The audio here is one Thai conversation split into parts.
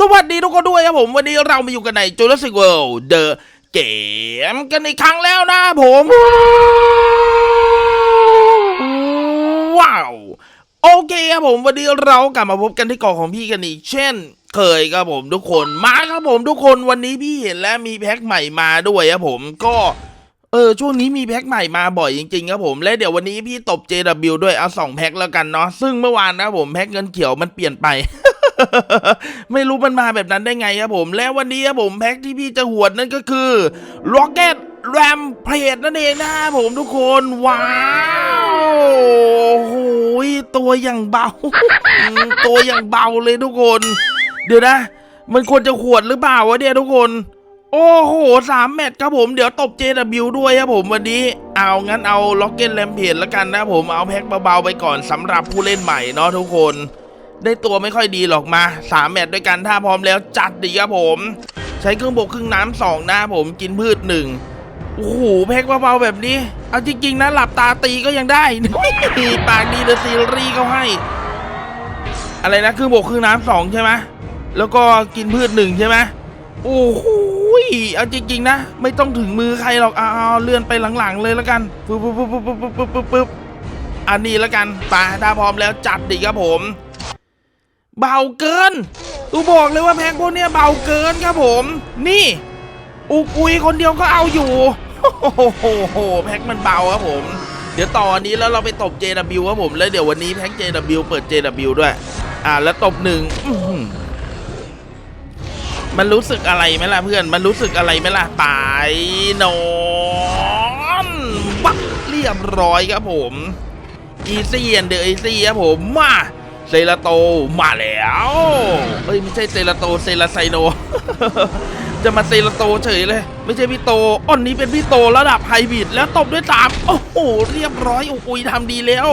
สวัสดีทุกคนด้วยครับผมวันนี้เรามาอยู่กันใน Jurassic World The Game กันอีกครั้งแล้วนะผม ว้าว โอเคครับผมวันนี้เรากลับมาพบกันที่เกาะของพี่กันอีกเช่น เคยครับผมทุกคนมาครับผมทุกคนวันนี้พี่เห็นแล้วมีแพ็คใหม่มาด้วยครับผมก็เออช่วงนี้มีแพ็คใหม่มาบ่อยจริงๆครับผมและเดี๋ยววันนี้พี่ตบ JW ด้วยเอาสองแพ็คแล้วกันเนาะซึ่งเมื่อวานนะผมแพ็คเงินเขียวมันเปลี่ยนไป ไม่รู้มันมาแบบนั้นได้ไงครับผม และวันนี้ครับผมแพ็คที่พี่จะหวดนั่นก็คือ Rocket Ram p l a t e นั่นเองนะครับผมทุกคน ว้าวโอ้โหตัวอย่างเบา ตัวอย่างเบาเลยทุกคน เดี๋ยวนะ มันควรจะขวดหรือเปล่าวะเนี่ยทุกคนโอ้โหสามแมตช์ครับผมเดี๋ยวตบ JW ด้วยครับผมวันนี้ เอางั้นเอา Rocket Rampage แล้วกันนะผมเอาแพ็คเบาๆไปก่อนสำหรับผู้เล่นใหม่เนาะทุกคน ได้ตัวไม่ค่อยดีหรอกมา 3 แมตช์ด้วยกันถ้าพร้อมแล้วจัดดีครับผม ใช้เครื่องบกครึ่งน้ำสองหน้าผมกินพืชหนึ่งโอ้โหเพกเบาๆแบบนี้ เอาจริง ๆ นะ หลับตาตีก็ยังได้ปากดีเดอะซีรีส์เขาให้ อะไรนะ ครึ่งบกครึ่งน้ำสองใช่ไหมแล้วก็กินพืชหนึ่งใช่ไหมโอ้โหเอาจริง ๆ นะ ไม่ต้องถึงมือใครหรอกเอาเลื่อนไปหลังๆเลยแล้วกันปึ๊บปึ๊บปึ๊บปึ๊บปึ๊บปึ๊บอันนี้แล้วกันไปถ้าพร้อมแล้วจัดดิครับผม เบาเกินตูบอกเลยว่าแพ็คพวกเนี้ยเบาเกินครับผม นี่อุกุยคนเดียวก็เอาอยู่โอ้โหแพ็คมันเบาครับผม เดี๋ยวต่ออันนี้แล้วเราไปตบ JW ครับผม แล้วเดี๋ยววันนี้แพ็ค JW เปิด JW ด้วย อ่าแล้วตบหนึ่งมันรู้สึกอะไรไหมล่ะเพื่อน มันรู้สึกอะไรไหมล่ะตายนอนบักเรียบร้อยครับผม อีซี่แอนเดอร์อีซี่ครับผมมา เซราโตมาแล้วเอ้ยไม่ใช่เซราโตเซราไซโน จะมาเซราโตเฉยเลย ไม่ใช่พี่โตอ่อนนี้เป็นพี่โตระดับไฮบริดแล้วตบด้วยสามโอ้โหเรียบร้อยโอ้ยทำดีแล้ว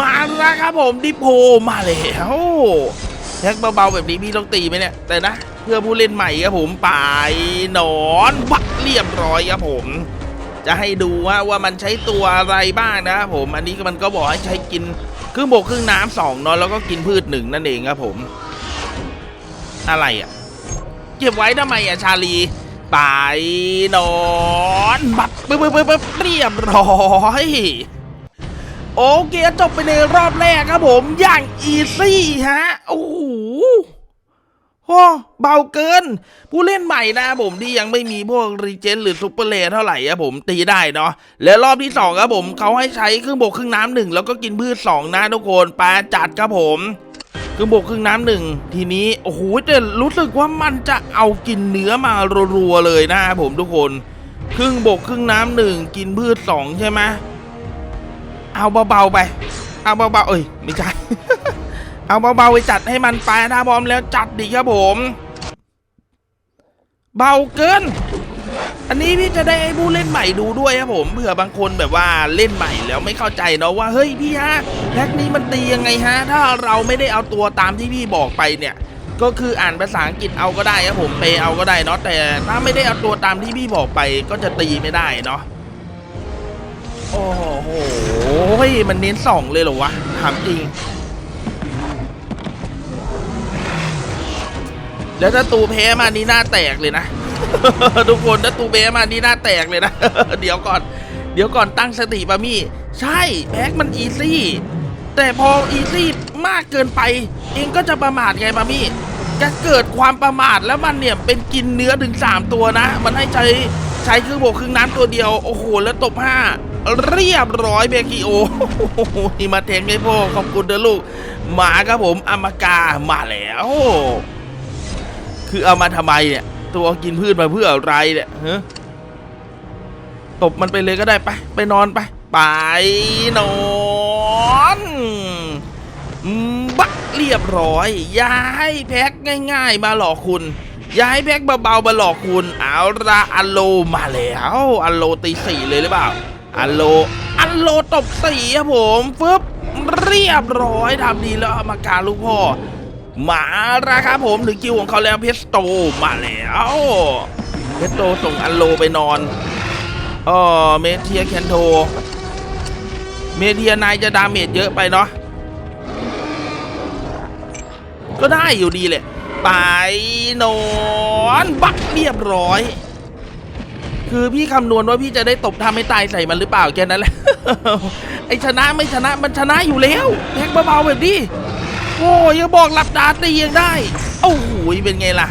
มาแล้วครับผมดิโพมาแล้วแท็กเบาๆแบบนี้พี่ต้องตีไหมเนี่ยแต่นะเพื่อผู้เล่นใหม่ครับผมไปหนอนวัดเรียบร้อยครับผม จะให้ดูว่าว่ามันใช้ตัวอะไรบ้างนะครับผม อันนี้มันก็บอกให้ใช้กิน ครึ่งบกครึ่งน้ำสองเนาะแล้วก็กินพืชหนึ่งนั่นเองครับผม อะไรอะ เก็บไว้ทำไมอะชาลี ไปนอนบัดปึ๊บปึ๊บปึ๊บเรียบร้อยโอเคจบไปในรอบแรกครับผมอย่างอีซี่ฮะโอ้โห โอ้เบาเกิน ผู้เล่นใหม่นะผมที่ยังไม่มีพวกรีเจนหรือซูเปอร์เลเท่าไหร่ครับผมตีได้เนาะและรอบที่สองครับผมเขาให้ใช้เครื่องบกครึ่งน้ำหนึ่งแล้วก็กินพืชสองนะทุกคนปลาจัดครับผมเครื่องบกครึ่งน้ำหนึ่งทีนี้โอ้โหแต่รู้สึกว่ามันจะเอากินเนื้อมารัวๆเลยนะครับผมทุกคนครึ่งบกครึ่งน้ำหนึ่งกินพืชสองใช่ไหมเอาเบาๆไป เอาเบาๆเอ้ยไม่ใช่ เอาเบาๆไปจัดให้มันไปถ้าพอมแล้วจัดดีครับผม เบาเกิน อันนี้พี่จะได้ให้ผู้เล่นใหม่ดูด้วยครับผมเผื่อบางคนแบบว่าเล่นใหม่แล้วไม่เข้าใจเนาะว่าเฮ้ยพี่ฮะแพ็กนี้มันตียังไงฮะ ถ้าเราไม่ได้เอาตัวตามที่พี่บอกไปเนี่ยก็คืออ่านภาษาอังกฤษเอาก็ได้ครับผมเปเอาก็ได้เนาะแต่ถ้าไม่ได้เอาตัวตามที่พี่บอกไปก็จะตีไม่ได้เนาะโอ้โหมันเน้นสองเลยเหรอวะถามจริง แล้วถ้าตูแพ้มานี่หน้าแตกเลยนะ ทุกคนถ้าตูแพ้มานี่หน้าแตกเลยนะ เดี๋ยวก่อน เดี๋ยวก่อนตั้งสติปามี่ ใช่แพ็กมันอีซี่ แต่พออีซี่มากเกินไป เองก็จะประมาทไงปามี่จะเกิดความประมาทแล้วมันเนี่ยเป็นกินเนื้อถึง 3 ตัวนะ มันให้ใช้ใช้ครื่องบกครึ่งน้ำตัวเดียว โอ้โห แล้วตบห้าเรียบร้อยเบกิโอโอ้โหมาเทงให้พ่อขอบคุณเด้อลูก หมาครับผมอมากามาแล้ว คือเอามาทำไมเนี่ย ตัวกินพืชมาเพื่ออะไรเนี่ยฮะตบมันไปเลยก็ได้ไปไปนอนไป ไปนอนบักเรียบร้อยย่าให้แพ็กง่าย ๆ มาหลอกคุณย่าให้แพ็กเบาๆมาหลอกคุณ เอาละอัลโลมาแล้วอัลโลตีสี่เลยหรือเปล่าอัลโลอัลโลตบสี่ครับผมฟึบเรียบร้อยทำดีแล้วอมาการลูกพ่อ มาราครับผมถึงคิวของเขาแล้วเพสโตมาแล้วเพสโตส่งอันโลไปนอนอ๋อเมเทียแคนโท เมเทียนายจะดาเมจเยอะไปเนาะก็ได้อยู่ดีแหละไปนอนบักเรียบร้อย คือพี่คำนวณว่าพี่จะได้ตบทำให้ตายใส่มันหรือเปล่าแค่นั้นแหละไอชนะไม่ชนะมันชนะอยู่แล้วแพ็กเบาๆแบบนี้ โอ้ยยังบอกหลับตาตียังได้ โอ้โหเป็นไงล่ะ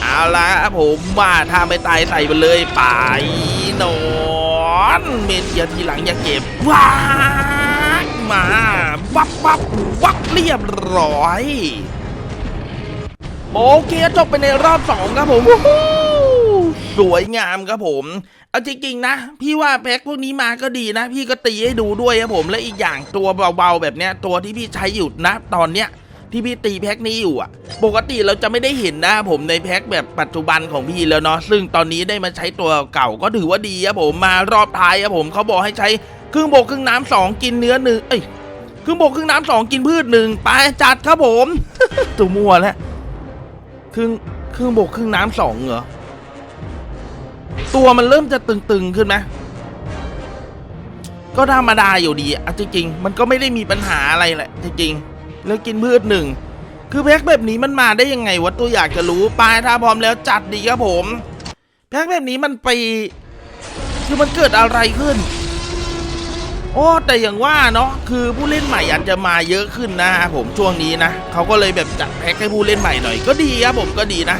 เอาละผมว่าถ้าไม่ตายใส่ไปเลยไปนอนเมนเทียทีหลังอย่าเก็บว้ามาวับวับวับเรียบร้อย โอเคจบไปในรอบสองครับผมสวยงามครับผม เอาจริงๆนะ พี่ว่าแพ็คพวกนี้มาก็ดีนะ พี่ก็ตีให้ดูด้วยครับผมและอีกอย่างตัวเบาๆแบบเนี้ยตัวที่พี่ใช้อยู่นะตอนเนี้ยที่พี่ตีแพ็คนี้อยู่อะ ปกติเราจะไม่ได้เห็นนะผมในแพ็คแบบปัจจุบันของพี่แล้วเนาะซึ่งตอนนี้ได้มาใช้ตัวเก่าก็ถือว่าดีครับผมมารอบท้ายครับผมเขาบอกให้ใช้ครึ่งบกครึ่งน้ำสองกินเนื้อหนึ่งเอ้ยครึ่งบกครึ่งน้ำสองกินพืชหนึ่งไปจัดครับผมตัวมัวแล้วครึ่งครึ่งบกครึ่งน้ำสองเหรอ ตัวมันเริ่มจะตึงๆขึ้นไหมก็ธรรมดาอยู่ดีอะจริงๆมันก็ไม่ได้มีปัญหาอะไรแหละจริงๆแล้วกินพืชหนึ่งคือแพ็คแบบนี้มันมาได้ยังไงวะตัวอยากจะรู้ไปถ้าพร้อมแล้วจัดดีครับผม แพ็คแบบนี้มันไปคือมันเกิดอะไรขึ้นโอ้แต่อย่างว่าเนาะคือผู้เล่นใหม่อาจจะมาเยอะขึ้นนะผมช่วงนี้นะเขาก็เลยแบบจัดแพ็คให้ผู้เล่นใหม่หน่อยก็ดีครับผมก็ดีนะ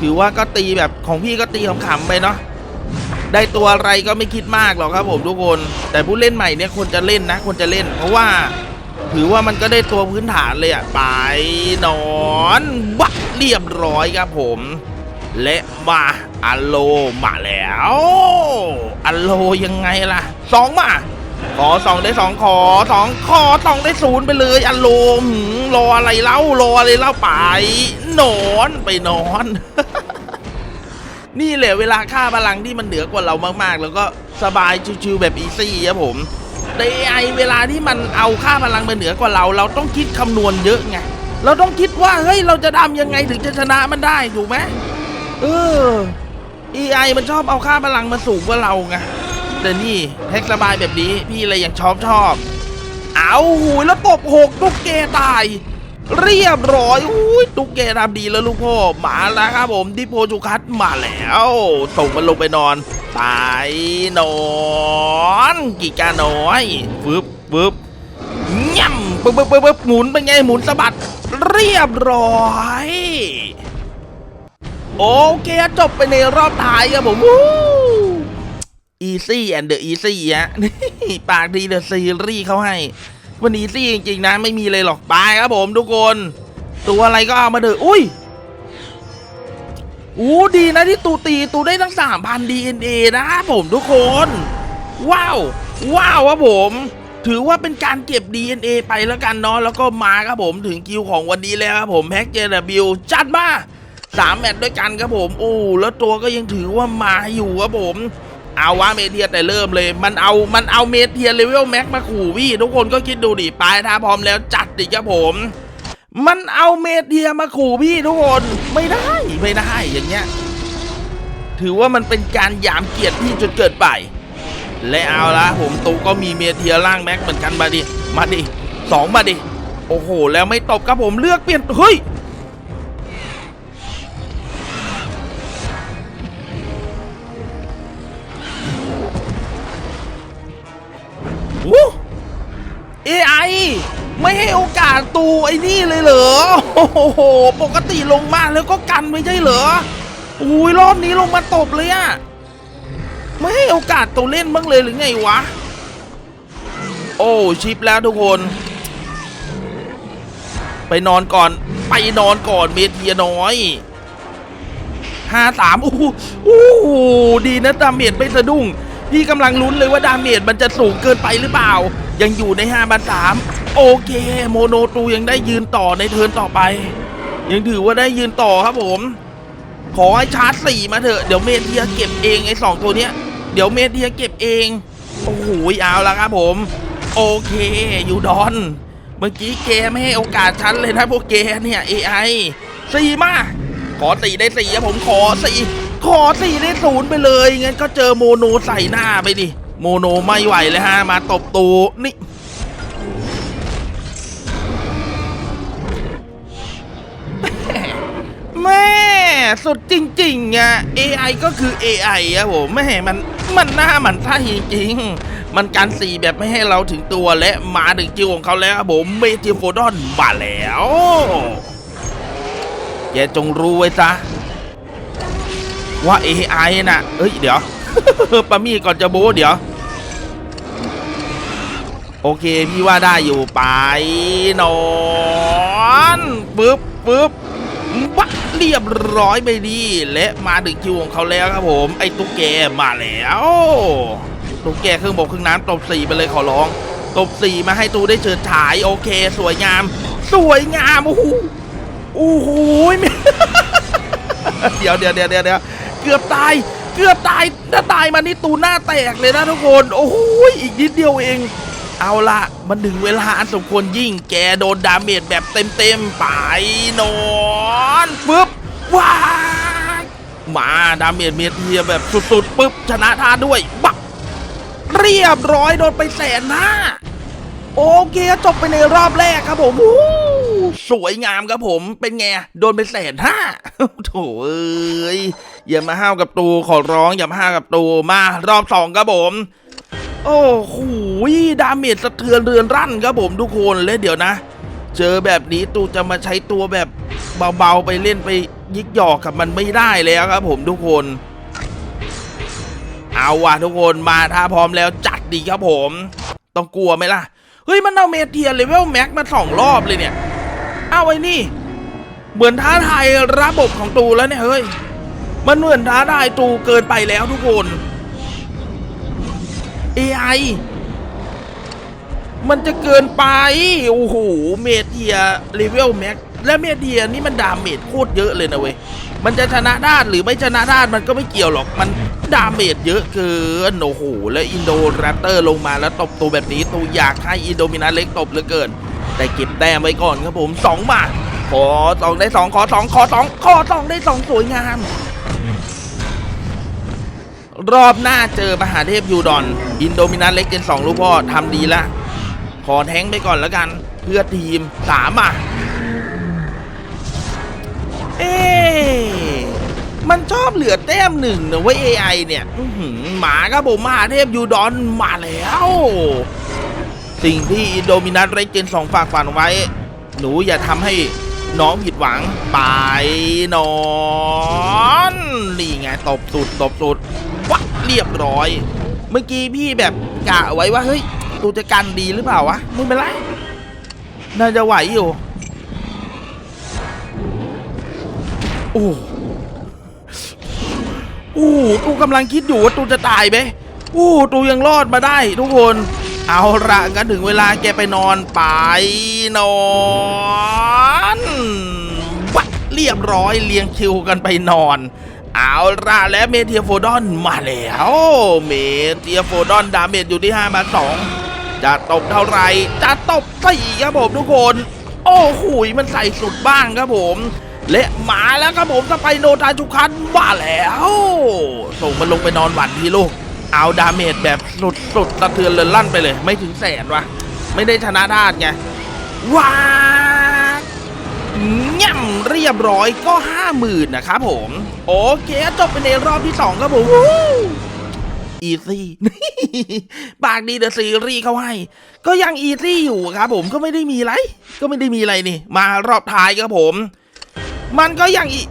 ถือว่าก็ตีแบบของพี่ก็ตีขำๆไปเนาะได้ตัวอะไรก็ไม่คิดมากหรอกครับผมทุกคน แต่ผู้เล่นใหม่เนี่ยควรจะเล่นนะควรจะเล่น เพราะว่า ถือว่ามันก็ได้ตัวพื้นฐานเลยอะไปนอนบักเรียบร้อยครับผม และมาอัลโลมาแล้วอัลโลยังไงล่ะสองมา ขอสองได้สองขอสองขอสองได้ศูนย์ไปเลยอัลโลหืมรออะไรเล่ารออะไรเล่าไปนอนไปนอน นี่แหละเวลาค่าพลังที่มันเหนือกว่าเรามากๆ แล้วก็สบายชิวๆแบบอีซี่ครับผมแต่ไอเวลาที่มันเอาค่าพลังมาเหนือกว่าเรา เราต้องคิดคำนวณเยอะไงเราต้องคิดว่าเฮ้ยเราจะทำยังไงถึงจะชนะมันได้ถูกไหมเออ AI มันชอบเอาค่าพลังมาสูงกว่าเราไง แต่นี่แพ็กสบายแบบนี้พี่เลยยังชอบชอบ เอาหูยแล้วตบหกตุ๊กแกตาย เรียบร้อยอุ้ยตุ๊กแกทำดีแล้วลูกพ่อมาแล้วครับผมดิโพจูคัตมาแล้วส่งมันลงไปนอนไปนอนกี่กาน้อยฟึบฟึบย่ำปึ๊บปึ๊บปึ๊บปึ๊บหมุนเป็นไงหมุนสะบัด เรียบร้อยโอเคจบไปในรอบท้ายครับผมวู้ Easy and the Easy ฮะนี่ปากดีเดอะซีรีส์เขาให้ วันนี้ซี่จริงๆนะ ไม่มีเลยหรอกไปครับผมทุกคน ตัวอะไรก็เอามาเถอะอุ้ยอู้ดีนะที่ตูตีตูได้ทั้ง3,000 DNA นะครับผมทุกคน ว้าว ว้าวครับผมถือว่าเป็นการเก็บ DNA ไปแล้วกันเนาะแล้วก็มาครับผมถึงคิวของวันนี้แล้วครับผมแพ็กเจนบิวจัดมาสามแมตช์ด้วยกันครับผมโอ้แล้วตัวก็ยังถือว่ามาอยู่ครับผม เอาว่าเมเทียแต่เริ่มเลย มันเอามันเอาเมเทียเลเวลแม็กมาขู่พี่ทุกคนก็คิดดูดิไปถ้าพร้อมแล้วจัดดิครับผม มันเอาเมเทียมาขู่พี่ทุกคนไม่ได้ไม่ได้อย่างเงี้ยถือว่ามันเป็นการหยามเกียรติพี่จนเกิดไป และเอาละผมตูก็มีเมเทียร่างแม็กเหมือนกันมาดิมาดิสองมาดิโอ้โห แล้วไม่ตบครับผมเลือกเปลี่ยนเฮ้ย วู้ AI ไม่ให้โอกาสตูไอ้นี่เลยเหรอ โอ้โห ปกติลงมาแล้วก็กันไม่ใช่เหรอ อุ้ยรอบนี้ลงมาตบเลยอะไม่ให้โอกาสตูเล่นบ้างเลยหรือไงวะ โอ้ชิปแล้วทุกคน ไปนอนก่อน ไปนอนก่อนเมเทียน้อยห้าสามอู้หูอู้หูดีนะดาเมจไม่สะดุ้ง พี่กำลังลุ้นเลยว่าดาเมจมันจะสูงเกินไปหรือเปล่า ยังอยู่ใน5บันสามโอเค โมโนตูยังได้ยืนต่อในเทิร์นต่อไป ยังถือว่าได้ยืนต่อครับผม ขอให้ชาร์จสี่มาเถอะ เดี๋ยวเมเทียเก็บเองไอ้สองตัวเนี้ย เดี๋ยวเมเทียเก็บเอง โอ้โหเอาละครับผม โอเค อยู่ดอน เมื่อกี้เกไม่ให้โอกาสฉันเลยนะพวกเกเนี่ย AI สี่มาขอสี่ได้สี่ครับผมขอสี่ ขอสี่ได้ศูนย์ไปเลยงั้นก็เจอโมโนใส่หน้าไปดิโมโนไม่ไหวเลยฮะมาตบตูนี่แม่สุดจริงๆอะ AI ก็คือ AI อะผมแม่มันมันหน้ามันท่าจริงๆมันการสีแบบไม่ให้เราถึงตัวและมาถึงจิวของเขาแล้วผมเมจิโฟดอนมาแล้วแกจงรู้ไว้ซะ ว่า AI น่ะเอ้ย เดี๋ยวปามี่ก่อนจะโบเดี๋ยว โอเค พี่ว่าได้อยู่ไปนอนปึ๊บปึ๊บวะเรียบร้อยไปดีและมาถึงคิวของเขาแล้วครับผม ไอ้ตุ๊กแกมาแล้ว ตุ๊กแกเครื่องบกเครื่องน้ำตบสีไปเลยขอร้อง ตบสีมาให้ตูได้เชิดฉาย โอเค สวยงาม สวยงาม โอ้โหโอ้โหเดี๋ยวเดี๋ยวเดี๋ยวเดี๋ยว เกือบตาย เกือบตายถ้าตายมานี่ตูหน้าแตกเลยนะทุกคน โอ้โหอีกนิดเดียวเอง เอาละมันถึงเวลาอันสมควรยิ่งแกโดนดาเมจแบบเต็มๆไปนอนปึ๊บว้ามาดาเมจเมียเทียแบบสุดๆปึ๊บชนะท่าด้วยบักเรียบร้อยโดนไปแสนห้าโอเคจบไปในรอบแรกครับผมสวยงามครับผมเป็นไง โดนไปแสนห้าโถเอ้ย อย่ามาห้าวกับตูขอร้องอย่ามาห้าวกับตูมารอบสองครับผมโอ้โหดาเมจสะเทือนเรือนรั่นครับผมทุกคนและเดี๋ยวนะ เจอแบบนี้ตูจะมาใช้ตัวแบบเบาๆไปเล่นไปยิกหยอกกับมันไม่ได้แล้วครับผมทุกคน เอาว่ะทุกคนมาถ้าพร้อมแล้วจัดดีครับผม ต้องกลัวไหมล่ะ เฮ้ยมันเอาเมเทียเลเวลแม็กมาสองรอบเลยเนี่ย เอาไอ้นี่ เหมือนท้าทายระบบของตูแล้วเนี่ยเฮ้ย มันเหมือนท้าทายตูเกินไปแล้วทุกคน AI มันจะเกินไป โอ้โห เมเทียเลเวลแม็กและเมเทียนี่มันดาเมจโคตรเยอะเลยนะเว้ย มันจะชนะด้านหรือไม่ชนะด้านมันก็ไม่เกี่ยวหรอก มันดาเมจเยอะเกิน โอ้โห แล้วอินโดแรปเตอร์ลงมาแล้วตบตัวแบบนี้ตัวอยากให้อินโดมินาเล็กตบเหลือเกิน แต่เก็บแต้มไว้ก่อนครับผมสองบาทขอสองได้สองขอสองขอสองขอสองได้สองสวยงาม รอบหน้าเจอมหาเทพยูดอน อินโดมินาเล็กเจนสองลูกพ่อทำดีละ ขอแท้งไปก่อนแล้วกัน เพื่อทีมสามอะ เอ๊ะมันชอบเหลือแต้มหนึ่งนะเว้ย AI เนี่ยหมาครับผมมหาเทพยูดอนมาแล้ว สิ่งที่อินโดมินาเล็กเจนสองฝากฝันไว้ หนูอย่าทำให้น้องผิดหวังไปนอน นี่ไง ตบสุด ตบสุด วะเรียบร้อย เมื่อกี้พี่แบบกะไว้ว่าเฮ้ยตูจะกันดีหรือเปล่าวะไม่เป็นไรน่าจะไหวอยู่โอ้โอ้ตูกำลังคิดอยู่ว่าตูจะตายไหมโอ้ตูยังรอดมาได้ ทุกคน เอาละกันถึงเวลาแกไปนอนไปนอนวัดเรียบร้อยเรียงคิวกันไปนอน เอาละและเมเทียโฟดอนมาแล้ว เมเทียโฟดอนดาเมจอยู่ที่5มา2จะตบเท่าไหร่จะตบสี่ครับผมทุกคน โอ้โหมันใส่สุดบ้างครับผมและมาแล้วครับผมสไปโนทาจุคันมาแล้ว ส่งมันลงไปนอนหวันทีลูก เอาดาเมจแบบสุดสุดสะเทือนเรือนลั่นไปเลย ไม่ถึงแสนวะไม่ได้ชนะด้านไงว้า ง่ำเรียบร้อยก็ห้าหมื่นนะครับผม โอเคจบไปในรอบที่สองครับผมอีซี่ปากดีเดอะซีรีส์เขาให้ ก็ยังอีซี่อยู่ครับผมก็ไม่ได้มีอะไร ก็ไม่ได้มีอะไรนี่ มารอบท้ายครับผม มันก็ยังอี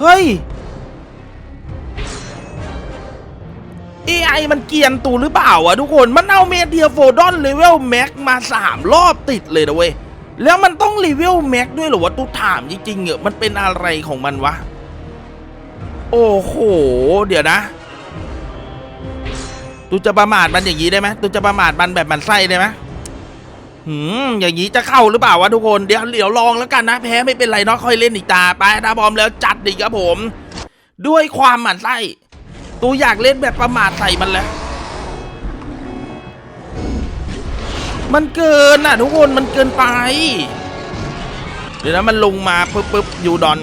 เฮ้ย AI มันเกียนตูหรือเปล่าวะทุกคน มันเอาเมเทียโฟดอนเลเวลแม็กมาสามรอบติดเลยนะเว้ย แล้วมันต้องเลเวลแม็กด้วยเหรอวะตูถามจริงๆเหรอมันเป็นอะไรของมันวะ โอ้โห เดี๋ยวนะตูจะประมาทมันอย่างนี้ได้ไหมตูจะประมาทมันแบบมันไส้ได้ไหมหืมอย่างนี้จะเข้าหรือเปล่าวะทุกคน เดี๋ยวเดี๋ยวลองแล้วกันนะ แพ้ไม่เป็นไรเนาะค่อยเล่นอีกตาไปถ้าพร้อมแล้วจัดดิครับผม ด้วยความหมั่นไส้ ตูอยากเล่นแบบประมาทใส่มันแล้ว มันเกินน่ะทุกคนมันเกินไป เดี๋ยวนะมันลงมาปุ๊บปุ๊บยูดอน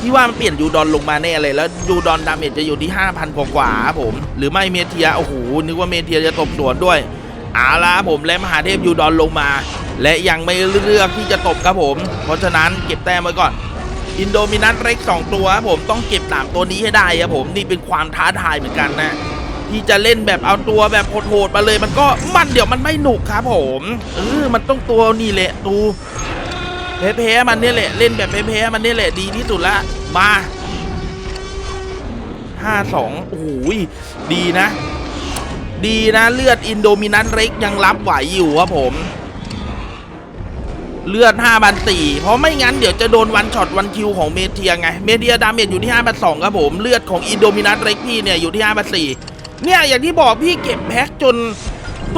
พี่ว่ามันเปลี่ยนยูดอนลงมาแน่เลยแล้วยูดอนดาเมจจะอยู่ที่ 5,000 กว่ากว่าผม หรือไม่เมเทียโอ้โหนึกว่าเมเทียจะตบสวนด้วยเอาละผมและมหาเทพยูดอนลงมา และยังไม่เลือกที่จะตบครับผม เพราะฉะนั้นเก็บแต้มไว้ก่อน อินโดมินันเร็กสองตัวครับผมต้องเก็บสามตัวนี้ให้ได้ครับผมนี่เป็นความท้าทายเหมือนกันนะ ที่จะเล่นแบบเอาตัวแบบโหดๆมาเลยมันก็มันเดี๋ยวมันไม่หนุกครับผมเออมันต้องตัวนี่แหละตูแพ้ๆมันเนี่ยแหละเล่นแบบแพ้ๆมันเนี่ยแหละดีที่สุดละมาห้าสองโอ้โหดีนะ ดีนะเลือดอินโดมินันเร็กยังรับไหวอยู่ครับผม เลือด5บันตีเพราะไม่งั้นเดี๋ยวจะโดนวันช็อตวันคิวของเมเทียไง เมเทียดาเมจอยู่ที่5บัน2ครับผม เลือดของอินโดมินัสเร็กพี่เนี่ยอยู่ที่5บัน4เนี่ยอย่างที่บอกพี่เก็บแพ็กจน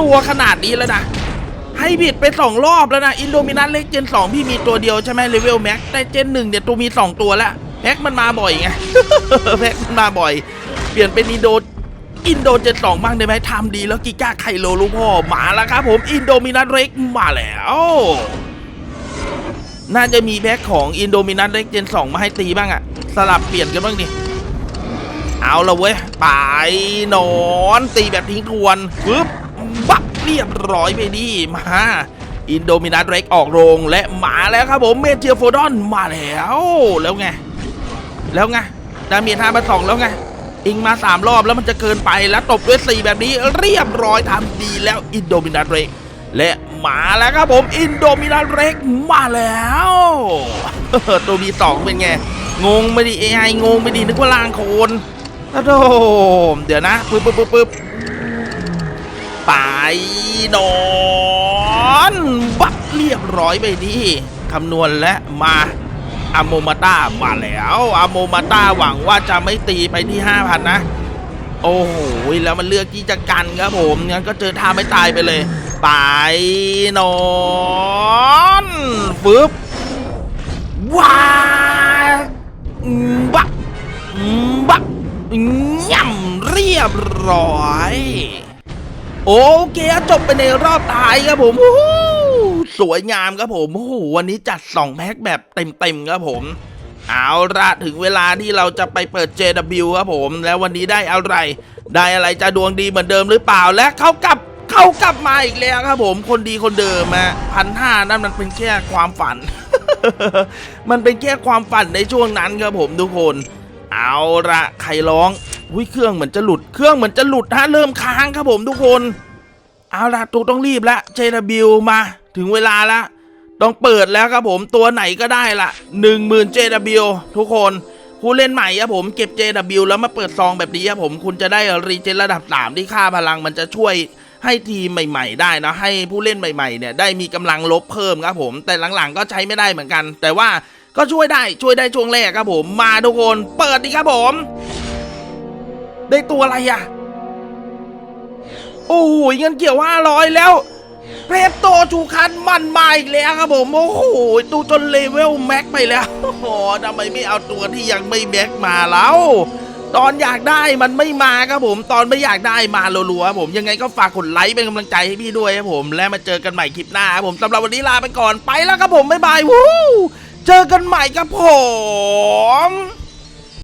ตัวขนาดนี้แล้วนะให้บิดไป 2 รอบแล้วนะอินโดมินัสเล็กเจน2 พี่มีตัวเดียวใช่ไหมเลเวลแม็กแต่เจน1เนี่ยตัวมี 2 ตัวแล้วแพ็กมันมาบ่อยไงแพ็กมันมาบ่อย เปลี่ยนเป็นอินโดอินโดเจนสองบ้างได้ไหมทำดีแล้วกิก้าไคโลลูกพ่อมาแล้วครับผมอินโดมินัสเร็กมาแล้ว น่าจะมีแพ็คของอินโดมินัสเล็กเจนสองมาให้ตีบ้างอะสลับเปลี่ยนกันบ้างดิเอาละเว้ยไปนอนตีแบบทิ้งทวนปึ๊บบักเรียบร้อยไปดิมาอินโดมินัสเร็กออกโรงและมาแล้วครับผมเมเทียโฟดอนมาแล้วแล้วไง แล้วไงดาเมียทามาสองแล้วไงอิงมาสามรอบแล้วมันจะเกินไปแล้วตบด้วยสี่แบบนี้เรียบร้อยทำดีแล้วอินโดมินัสเร็ก และมาแล้วครับผมอินโดมินัสเร็กมาแล้วตัวมีสองเป็นไง งงไม่ดีเอไองงไม่ดีนึกว่าลางโคนโอ้โหเดี๋ยวนะปึ๊บปึ๊บปึ๊บปึ๊บไปนอนบักเรียบร้อยไปดีคำนวณและมาอโมมาต้ามาแล้วอโมมาต้าหวังว่าจะไม่ตีไปที่ 5,000 นะ โอ้โหแล้วมันเลือกที่จะกันครับผมงั้นก็เจอท่าไม่ตายไปเลย ไปนอนฟึบว้าบักบักย่ำเรียบร้อย โอเคจบไปในรอบท้ายครับผมสวยงามครับผมโอ้โหวันนี้จัด 2 แพ็คแบบเต็มๆครับผม เอาละถึงเวลาที่เราจะไปเปิด JW ครับผม แล้ววันนี้ได้อะไร ได้อะไรจะดวงดีเหมือนเดิมหรือเปล่าและเขากลับ เขากลับมาอีกแล้วครับผมคนดีคนเดิมอะพันห้านั่นมันเป็นแค่ความฝัน มันเป็นแค่ความฝันในช่วงนั้นครับผมทุกคน เอาละใครร้องวิเครื่องเหมือนจะหลุดเครื่องเหมือนจะหลุดฮะเริ่มค้างครับผมทุกคน เอาละตูต้องรีบละ JW มา ถึงเวลาละต้องเปิดแล้วครับผมตัวไหนก็ได้ละ10,000 JW ทุกคนผู้เล่นใหม่ครับผมเก็บ JW แล้วมาเปิดซองแบบนี้ครับผมคุณจะได้รีเจนระดับ 3 ที่ค่าพลังมันจะช่วย ให้ทีมใหม่ ๆ ได้นะให้ผู้เล่นใหม่ๆเนี่ยได้มีกำลังลบเพิ่มครับผมแต่หลังๆ ก็ใช้ไม่ได้เหมือนกัน แต่ว่าก็ช่วยได้ช่วยได้ช่วงแรกครับผมมาทุกคนเปิดดีครับผม ได้ตัวอะไรอะโอ้โหเงินเกี่ยวห้าร้อยแล้วเพรโตชูคันมันมาอีกแล้วครับผมโอ้โหตูจนเลเวลแม็กไปแล้วโอ้โหทำไมไม่เอาตัวที่ยังไม่แม็กมาแล้ว ตอนอยากได้มันไม่มาครับผม ตอนไม่อยากได้มาลัวๆครับผมยังไงก็ฝากกดไลค์เป็นกำลังใจให้พี่ด้วยครับผมและมาเจอกันใหม่คลิปหน้าครับผมสำหรับวันนี้ลาไปก่อนไปแล้วครับผมบ๊ายบายวู้เจอกันใหม่ครับผม